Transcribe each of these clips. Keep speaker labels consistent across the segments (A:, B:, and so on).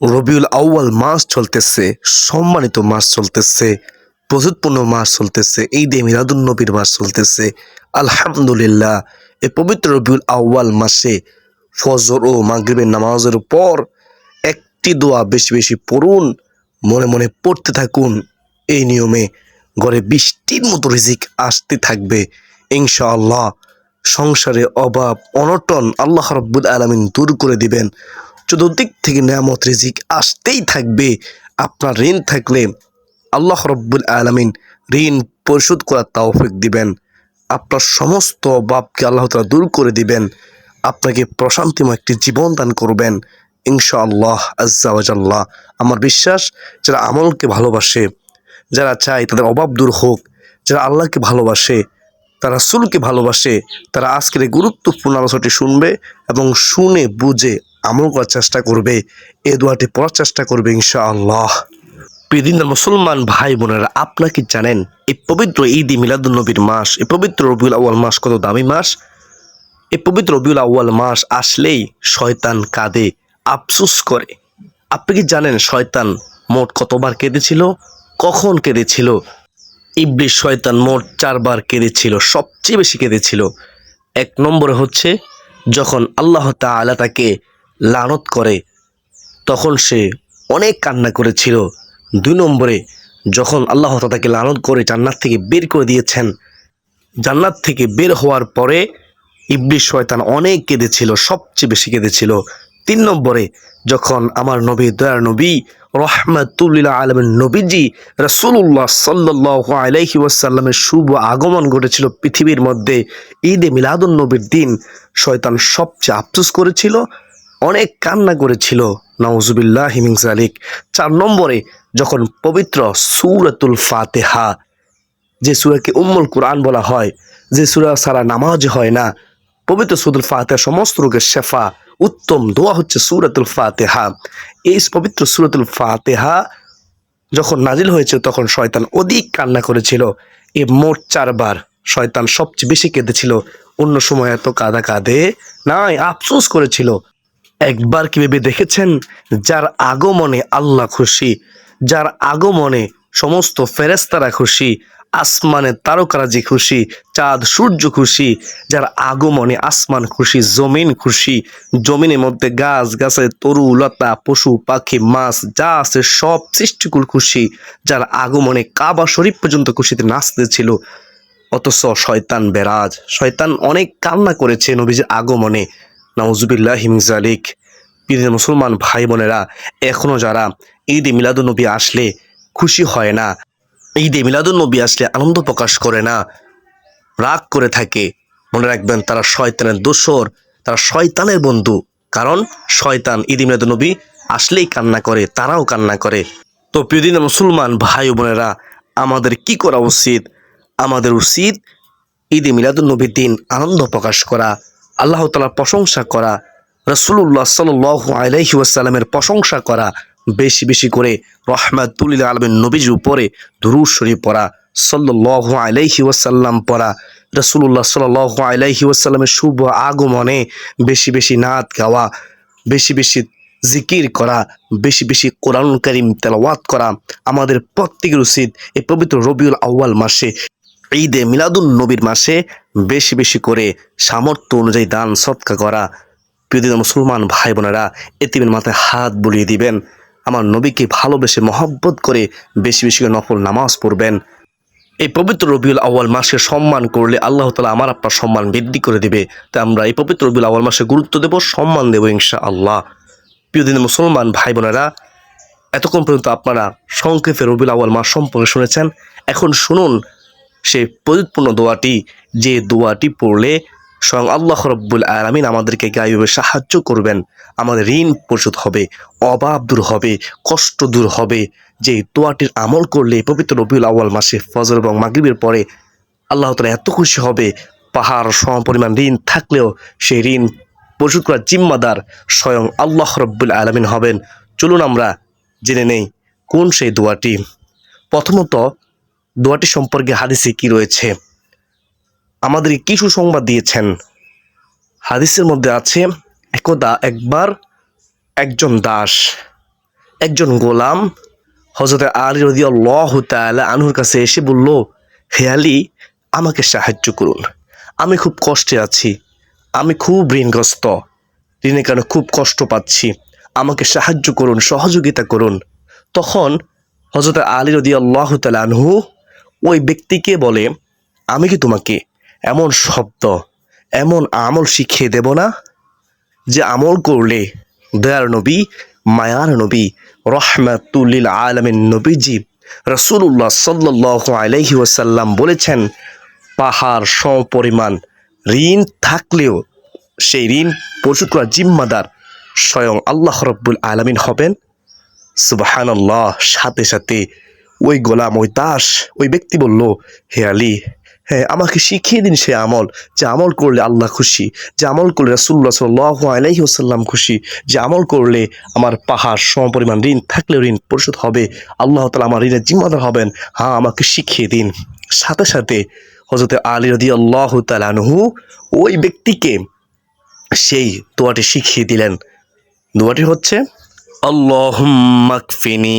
A: রবিউল আউয়াল মাস চলতেছে, সম্মানিত মাস চলতেছে প্রযুৎপূর্ণ মাস চলতেছে এই দে মিলাদুল নবীর মাস চলতেছে। আলহামদুলিল্লাহ, এ পবিত্র রবিউল আউয়াল মাসে ফজর ও মাগরিবের নামাজের পর একটি দোয়া বেশি বেশি পড়ুন, মনে মনে পড়তে থাকুন। এই নিয়মে ঘরে বৃষ্টির মতো রিজিক আসতে থাকবে, ইনশাআল্লাহ। সংসারে অভাব, অনটন আল্লাহ রব্বুল আলমিন দূর করে দিবেন। চতুর্দিক থেকে নিয়ামত, রিজিক আসতেই থাকবে। আপনার ঋণ থাকলে আল্লাহ রব্বুল আলমিন ঋণ পরিশোধ করার তাওফিক দিবেন। আপনার সমস্ত অভাবকে আল্লাহ তালা দূর করে দিবেন। আপনাকে প্রশান্তিময় একটি জীবন দান করবেন। ইনশাআল্লাহ আজ্জাওয়াজাল্লাহ আমার বিশ্বাস, যারা আমলকে ভালোবাসে, যারা চায় তাদের অভাব দূর হোক, যারা আল্লাহকে ভালোবাসে, তারা রাসূলকে ভালোবাসে, তারা আজকের এই গুরুত্বপূর্ণ আলোচনাটি শুনবে এবং শুনে, বুঝে আমল করার চেষ্টা করবে, এ দোয়াটি পড়ার চেষ্টা করবে ইনশাআল্লাহ। প্রিদিন মুসলমান ভাই বোনেরা, আপনারা কি জানেন এই পবিত্র ঈদ মিলাদুল নবীর মাস, এই পবিত্র রবিউল আউয়াল মাস কত দামি মাস? এই পবিত্র রবিউল আউয়াল মাস আসলেই শয়তান কাঁদে, আফসুস করে। আপনি কি জানেন শয়তান মোট কতবার কেঁদেছিল? কখন কেঁদেছিল? ইবলিশ শয়তান মোট চারবার কেঁদেছিল, সবচেয়ে বেশি কেঁদেছিল। এক নম্বরে হচ্ছে, যখন আল্লাহ তাআলা তাকে লানত করে। তখন সে অনেক কান্না করেছিল। দুই নম্বরে, যখন আল্লাহ তাকে লানত করে জান্নাত থেকে বের করে দিয়েছেন, জান্নাত থেকে বের হওয়ার পরে ইবলিশ শয়তান অনেক কেঁদেছিল, সবচেয়ে বেশি কেঁদেছিল। তিন নম্বরে, যখন আমার নবী, দয়ার নবী রহমাতুল্লিল্লাহ আলমের নবীজি রসুল্লাহ সাল্লাহ আলাইহি ওয়াসাল্লামের শুভ আগমন ঘটেছিল পৃথিবীর মধ্যে, ঈদে মিলাদুন নবীর দিন শয়তান সবচেয়ে আফসোস করেছিল অনেক কান্না করেছিল নওজুবিল্লাহ হিমিং জালিক চার নম্বরে যখন পবিত্র সুরাতুল ফাতেহা, যে সুরাকে উম্মুল কোরআন বলা হয়, যে সুরা সারা নামাজ হয় না, পবিত্র সুদুল ফাতেহা সমস্ত রোগের শেফা, উত্তম দোয়া হচ্ছে সুরাতুল ফাতেহা। এই পবিত্র সুরাতুল ফাতেহা যখন নাজিল হয়েছে তখন শয়তান অধিক কান্না করেছিল। এ মোট চারবার শয়তান সবচেয়ে বেশি কেঁদেছিল। অন্য সময় এত কাঁদা কাঁদে নাই, আফসোস করেছিল। একবার কি ভেবে দেখেছেন? যার আগমনে আল্লাহ খুশি, যার আগমনে সমস্ত ফেরেস্তারা খুশি আসমানে তারকারাজি খুশি, চাঁদ, সূর্য খুশি, যার আগমনে আসমান খুশি, জমিন খুশি, জমিনের মধ্যে গাছ গাছে তরু, লতা, পশু, পাখি, মাছ, যা আছে সব সৃষ্টিকুল খুশি, যার আগমনে কাবা শরীফ পর্যন্ত খুশিতে নাচতেছিল অথচ শয়তান বেরাজ, শয়তান অনেক কান্না করেছে নবীজির আগমনে। নওজুবিল্লাহ হিমজালিক পীরের মুসলমান ভাই বোনেরা এখনও যারা ঈদ মিলাদুল নবী আসলে খুশি হয় না, ঈদে মিলাদুল নবী আসলে আনন্দ প্রকাশ করে না, রাগ করে থাকে। মনে রাখবেন, তারা শয়তানের দোসর তারা শয়তানের বন্ধু। কারণ শয়তান ঈদ মিলাদুল নবী আসলেই কান্না করে, তারাও কান্না করে। তো প্রিয়দিন মুসলমান ভাই বোনেরা আমাদের কি করা উচিত? আমাদের উচিত ঈদে মিলাদুল নবীর দিন আনন্দ প্রকাশ করা। আল্লাহ তালার প্রশংসা করা রসুল্লাহ সাল আলাইহি ওয়াসাল্লামের প্রশংসা করা, বেশি বেশি করে রহমাতুল্লিল আলমের নবীজ উপরে দুরুদ শরীফ পড়া সাল্লাহ আলাইহি ওয়াসাল্লাম পড়া রসুল্লাহ সাল আলাইহি ওয়াসাল্লামের শুভ আগমনে বেশি বেশি নাচ গাওয়া, বেশি বেশি জিকির করা, বেশি বেশি কোরআন করিম তেলাওয়াত করা, আমাদের প্রত্যেকের উচিত এই পবিত্র রবিউল আউয়াল মাসে ঈদে মিলাদুল নবীর মাসে বেশি বেশি করে সামর্থ্য অনুযায়ী দান, সৎকা করা। প্রিয় মুসলমান ভাই বোনেরা, এতিমের মাথায় হাত বুলিয়ে দিবেন। আমার নবীকে ভালোবেসে মহব্বত করে বেশি বেশি করে নফল নামাজ পড়বেন। এই পবিত্র রবিউল আউয়াল মাসে সম্মান করলে আল্লাহ তালা আমার আপনার সম্মান বৃদ্ধি করে দিবে। তাই আমরা এই পবিত্র রবিউল আউয়াল মাসে গুরুত্ব দেব, সম্মান দেবো ইনশা আল্লাহ প্রিয় দিন মুসলমান ভাই বোনেরা, এতক্ষণ পর্যন্ত আপনারা সংক্ষেপে রবিউল আউয়াল মাস সম্পর্কে শুনেছেন। এখন শুনুন সেই পরিপূর্ণ দোয়াটি, যে দোয়াটি পড়লে স্বয়ং আল্লাহ রব্বুল আলমিন আমাদেরকে গাইবে সাহায্য করবেন। আমাদের ঋণ পরিশোধ হবে, অভাব দূর হবে, কষ্ট দূর হবে। যে দোয়াটির আমল করলে পবিত্র রবিউল আউয়াল মাসে ফজর এবং মাগরিবের পরে আল্লাহ তালা এত খুশি হবে। পাহাড় সম পরিমাণ ঋণ থাকলেও সেই ঋণ পরিশোধ করার জিম্মাদার স্বয়ং আল্লাহ রব্বুল আলমিন হবেন। চলুন আমরা জেনে নেই কোন সেই দোয়াটি। প্রথমত দোয়াটি সম্পর্কে হাদিসে কি রয়েছে? আমাদের কি সুসংবাদ দিয়েছেন? হাদিসের মধ্যে আছে, একদা একবার একজন দাস, একজন গোলাম হজরত আলী রদি আল্লাহ তালা আনহুর কাছে এসে বলল, হে আলী, আমাকে সাহায্য করুন। আমি খুব কষ্টে আছি, আমি খুব ঋণগ্রস্ত ঋণের কারণে খুব কষ্ট পাচ্ছি? আমাকে সাহায্য করুন, সহযোগিতা করুন তখন হজরত আলী রদি আল্লাহ তালা আনহু ওই ব্যক্তিকে বলে, আমি কি তোমাকে এমন শব্দ, এমন আমল শিখিয়ে দেব না? যে আমল করলে দয়ার নবী, মায়ার নবী, রহমাতুল্লিল আলমের নবীজি রসুল্লাহ সাল্লাহ আলহি ওসাল্লাম বলেছেন, পাহাড় সমপরিমাণ ঋণ থাকলেও সেই ঋণ পরিশোধ করার জিম্মাদার স্বয়ং আল্লাহ রব্বুল আলমিন হবেন। সুবাহান্লাহ সাথে সাথে ওই গোলাম, ওই তাস ওই ব্যক্তি বলল, হে আলী হ্যাঁ আমাকে শিখিয়ে দিন সে আমল, যে আমল করলে আল্লাহ খুশি, যে আমল করলে রাসুল্লাহ সাল্লাহ আলাইহি ওসাল্লাম খুশি, যে আমল করলে আমার পাহাড় সমপরিমাণ ঋণ থাকলেও ঋণ পরিশোধ হবে, আল্লাহ তালা আমার ঋণের জিম্মাদার হবেন হ্যাঁ আমাকে শিখিয়ে দিন। সাথে সাথে হজরত আলী রদি আল্লাহ তালানহু ওই ব্যক্তিকে সেই দোয়াটি শিখিয়ে দিলেন। দোয়াটি হচ্ছে আল্লাহুম্মাকফিনি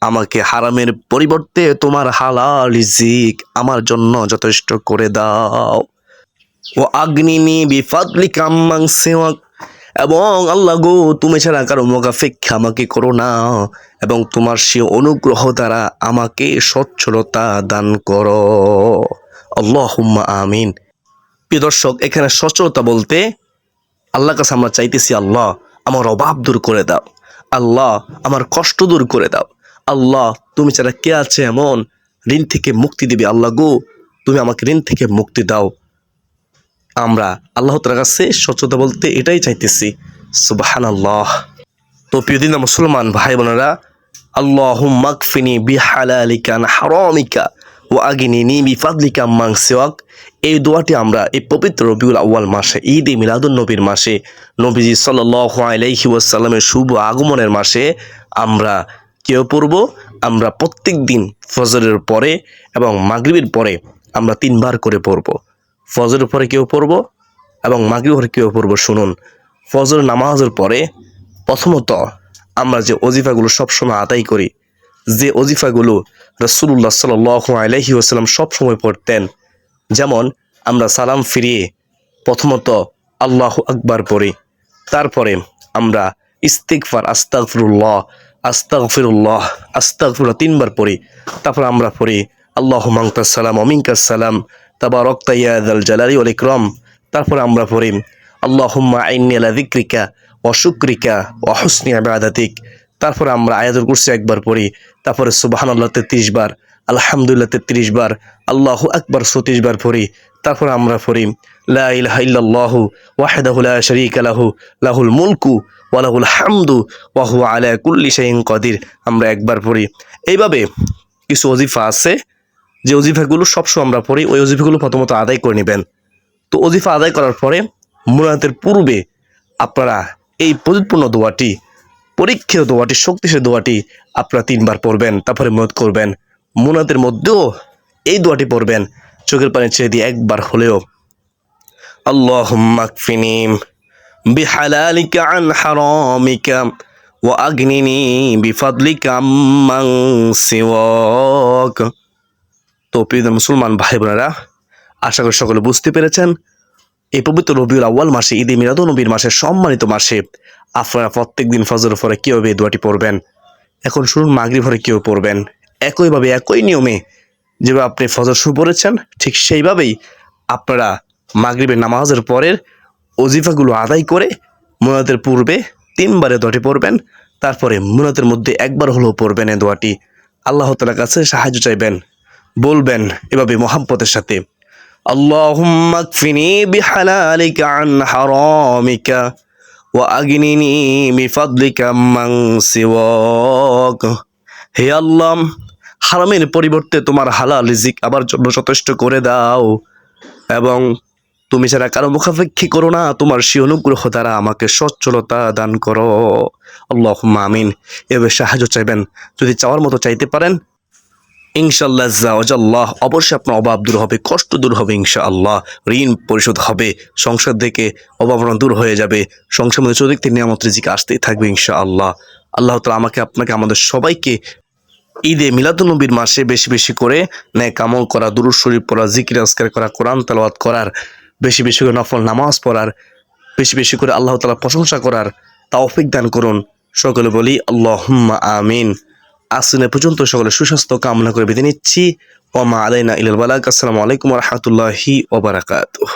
A: আমাকে হারামের পরিবর্তে তোমার হালাল রিজিক আমার জন্য যথেষ্ট করে দাও। ও আগ্নিনি বিফাদলি কাম্মাং সেওয়াক। এবং আল্লাহ গো, তুমি ছাড়া কারও মোকাফেক্ষা আমাকে করো না। এবং তোমার সে অনুগ্রহ দ্বারা আমাকে সচ্ছলতা দান করো। আল্লাহ আমিন। প্রিয় দর্শক, এখানে সচ্ছলতা বলতে আল্লাহ কাছে আমরা চাইতেছি, আল্লাহ আমার অভাব দূর করে দাও। আল্লাহ আমার কষ্ট দূর করে দাও। আল্লাহ, তুমি ছাড়া কে আছে এমন? ঋণ থেকে মুক্তি দিবে আল্লাহ গো। তুমি আমাকে ঋণ থেকে মুক্তি দাও। আমরা আল্লাহ তার কাছে স্বচ্ছতা বলতে এটাই চাইতেছি। সুবাহান আল্লাহ তো প্রিয়দিন মুসলমান ভাই বোনেরা আল্লাহ মাকফিনি বিহালালিকা হারামিকা ও আগিনি বিফাদলিকা মাংসেওয়াক এই দোয়াটি আমরা এই পবিত্র রবিউল আউ্য়াল মাসে, ঈদ এ মিলাদুল নবীর মাসে, নবীজি সাল্লাহ আলাইহি ওয়াসাল্লামের শুভ আগমনের মাসে আমরা কেউ পড়ব, আমরা প্রত্যেক দিন ফজরের পরে এবং মাগরিবের পরে আমরা তিনবার করে পড়ব। ফজরের পরে কেউ পড়ব এবং মাগরিবের পরে কেউ পড়ব। শুনুন, ফজর নামাজের পরে প্রথমত আমরা যে অজিফাগুলো সবসময় আদায় করি, যে অজিফাগুলো রসুল্লাহ সাল আলহি আসাল্লাম সবসময় পড়তেন, যেমন আমরা সালাম ফিরিয়ে প্রথমত আল্লাহ আকবার পড়ি, তারপরে আমরা ইস্তিকফার আস্তাগফিরুল্লাহ আস্তাগফিরুল্লাহ আস্তাগফিরুল্লাহ, তিনবার পড়ি, তারপর আমরা পড়ি আল্লাহ মাংতাসালাম অমিনকাসালাম তাবা রক্তাইয়াদ জালালি ওল ইকরম, তারপর আমরা পড়ি, আল্লাহুম্মা আইনি আলা দিক্রিকা অশুক্রিকা অহসনি আবাদাতিক তারপরে আমরা আয়াতুল কুরসি একবার পড়ি, তারপরে সুবাহান আল্লাহ তেত্রিশ বার, আলহামদুলিল্লাহ তেত্রিশ বার, আল্লাহ আকবার সতীশ বার পড়ি, তারপর আমরা পড়ি, লা ইলাহা ইল্লাল্লাহু ওয়াহদাহু লা শারীকা লাহু, লাহুল মুলকু ওয়া লাহুল হামদু ওয়া হুয়া আলা কুল্লি শাইইন কাদির। আমরা একবার পড়ি। এইভাবে কিছু অজিফা আছে, যে অজিফাগুলো সবসময় আমরা পড়ি। ওই অজিফাগুলো প্রথমত আদায় করে নেবেন। তো অজিফা আদায় করার পরে মুনাতের পূর্বে আপনারা এই প্রযুৎপূর্ণ দোয়াটি, পরীক্ষিত দোয়াটি, শক্তিশালী দোয়াটি আপনারা তিনবার পড়বেন, তারপরে মত করবেন। মুনাতের মধ্যেও এই দোয়াটি পড়বেন। চোখের পানি ছেড়ে দিয়ে একবার হলেও আল্লাহ মাকফিনিম আন হারামিকা ওয়া আগনিনি বিফাদলিকা আম্মান সিওয়াক। তো প্রিয় মুসলমান ভাই বোনেরা, আশা করি সকলে বুঝতে পেরেছেন, এই পবিত্র রবিউল আউ্য়াল মাসে, ঈদে মিলাদ নবীর মাসে সম্মানিত মাসে আপনারা প্রত্যেক দিন ফজর পরে কীভাবে এই দোয়াটি পড়বেন? এখন শুনুন মাগরি ভরে কেউ পড়বেন? একইভাবে, একই নিয়মে যেভাবে আপনি ফজর শুরু পড়েছেন, ঠিক সেইভাবেই আপনারা মাগরিবের নামাজের পরের অজিফাগুলো আদায় করে মুনাতের পূর্বে তিনবারে দোয়াটি পড়বেন তারপরে মুনাতের মধ্যে একবার হলেও পড়বেন এই দোয়াটি আল্লাহ তালার কাছে সাহায্য চাইবেন বলবেন এভাবে মোহাম্মতের সাথে اللهم اكفني بحلالك عن حرامك وأغنني بفضلك من سواك হে আল্লাহ হারামের পরিবর্তে তোমার হালাল রিজিক আমার জন্য যথেষ্ট করে দাও এবং তুমি যারা কারও মুখাপেক্ষী করো না, তোমার সে অনুগ্রহ দ্বারা আমাকে সচ্ছলতা দান করো। আল্লাহ আমিন। এভাবে সাহায্য চাইবেন, যদি চাওয়ার মতো চাইতে পারেন ইনশাল্লাহ অবশ্যই আপনার অভাব দূর হবে, কষ্ট দূর হবে ইনশাআল্লাহ। ঋণ পরিশোধ হবে, সংসার থেকে অভাবনা দূর হয়ে যাবে, সংসার মধ্যে থেকে নিয়ামত রিজিক আসতেই থাকবে ইনশাআল্লাহ। আল্লাহ তালা আমাকে, আপনাকে, আমাদের সবাইকে ঈদে মিলাদুলনবীর মাসে বেশি বেশি করে ন্যায় কামল করা, দুরুদ শরীফ পড়া, জিকির আজকার করা, কোরআন তালাওয়াত করার বেশি বেশি করে নফল নামাজ পড়ার, বেশি বেশি করে আল্লাহ তালা প্রশংসা করার তাওফিক দান করুন। সকলে বলি আল্লাহ আমিন। আসনে পর্যন্ত সকলে সুস্বাস্থ্য কামনা করে বেঁধে নিচ্ছি। ওমা আলাইনা ইলাল আসসালামু আলাইকুম রহমতুল্লাহি ওবরাকাতুহ